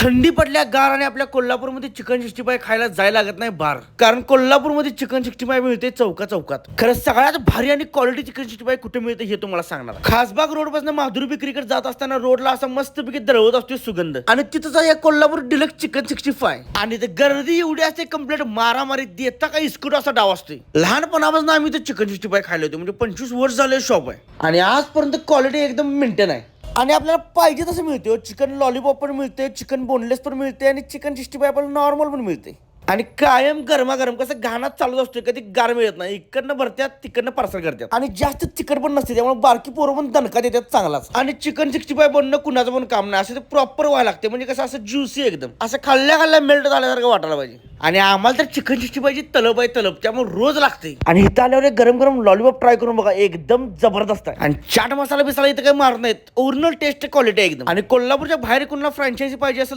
थंडी पडल्या गार आणि आपल्या कोल्हापूरमध्ये चिकन सिक्स्टी फाय खायला जायला लागत नाही बार. कारण कोल्हापूरमध्ये चिकन सिक्स्टी फाय मिळते चौका चौकात. खरं सगळ्यात भारी आणि क्वालिटी चिकन सिक्स्टी फाय कुठे मिळते हे तुम्हाला सांगणार. खासबाग रोडपासून माधुरी विक्रीकडे जात असताना रोडला असं मस्तपैकी दळवत असतो सुगंध. आणि तिथंच आहे Kolhapur deluxe chicken sixty five आणि ते गर्दी एवढी असते कंप्लीट मारामारी देता का इस्कुट असा डाव असते. लहानपणापासून आम्ही ते चिकन सिक्स्टी फाय खायला होते म्हणजे पंचवीस वर्ष झाले शॉप आहे. आणि आजपर्यंत क्वालिटी एकदम मेंटेन आहे. आणि आपल्याला पाहिजे तसं मिळते चिकन लॉलीपॉप पण मिळते चिकन बोनलेस पण मिळते आणि चिकन सिक्स्टी फाय पण नॉर्मल पण मिळते आणि कायम गरमागरम कसं घाणात चालूच असतो कधी गार मिळत नाही. इकडनं भरत्यात तिकडनं पार्सल करतात आणि जास्त तिखट पण नसते त्यामुळे बारकी पोरं पण दणका देतात चांगलाच. आणि चिकन सिक्स्टी फाय बनणं कुणाचं पण काम नाही. असं ते प्रॉपर व्हायला लागते म्हणजे कसं असं ज्युसी एकदम. असं खाल्ल्या खाल्ल्या मेल्ट झाल्यासारखं वाटायला पाहिजे. आणि आम्हाला तर चिकन सिक्स्टी फायची तलब आहे तलब. त्यामुळे रोज लागते. आणि इथं आल्यावर एक गरम गरम लॉलीपॉप ट्राय करून बघा एकदम जबरदस्त आहे. आणि चाट मसाला बिसाला इथं काही मारत नाहीत. ओरिजिनल टेस्ट क्वालिटी आहे एकदम. आणि कोल्हापूरच्या बाहेर कुणाला फ्रँचायझी पाहिजे असेल